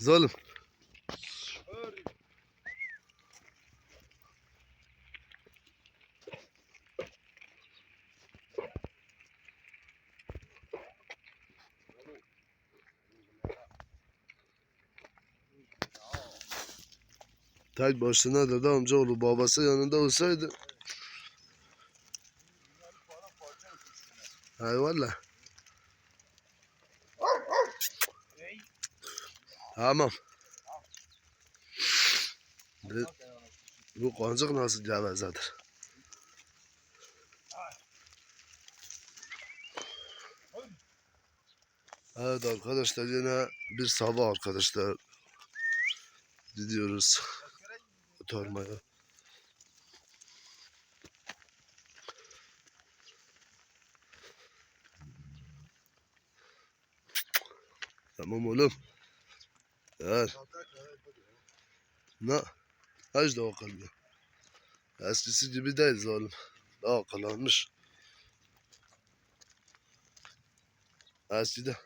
Zalim. Tek başına dedi amcaoğlu babası yanında olsaydı. Eyvallah. Tamam. Bu- Bu kancık nasıl gevezedir? Evet arkadaşlar yine bir sabah arkadaşlar gidiyoruz tarmaya. Tamam oğlum. Gel. Ne? Hiç de akıllı. Eskisi gibi değil zalim. Daha akıllanmış. Eskide.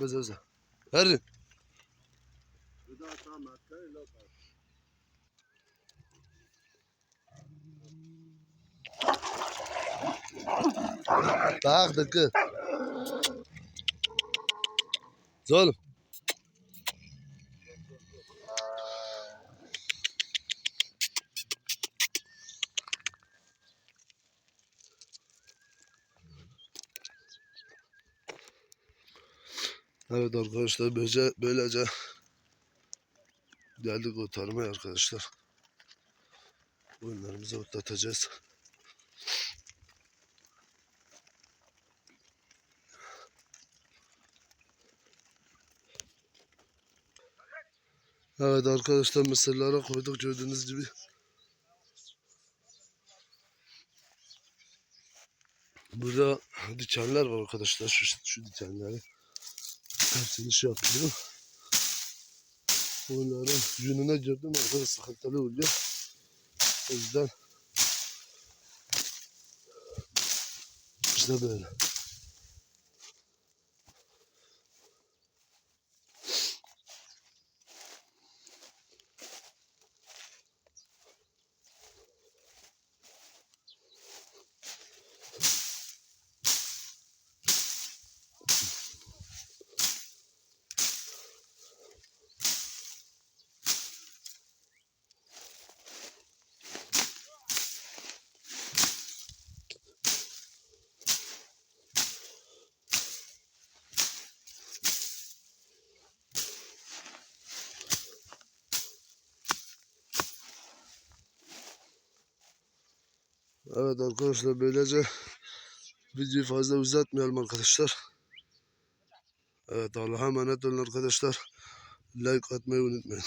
Bez bez. Her Bak dakika. Zalim. Evet arkadaşlar böylece, böylece geldik otarmaya arkadaşlar. Oyunlarımızı otlatacağız. Evet arkadaşlar mısırlara koyduk gördüğünüz gibi. Burada dikenler var arkadaşlar şu, şu dikenleri. Hepsini şey yapıyorum. Onların yününe girdim arkadaşlar sıkıntılı oluyor. O yüzden işte böyle. Evet arkadaşlar böylece videoyu fazla uzatmayalım arkadaşlar. Evet Allah'a emanet olun arkadaşlar. Like atmayı unutmayın.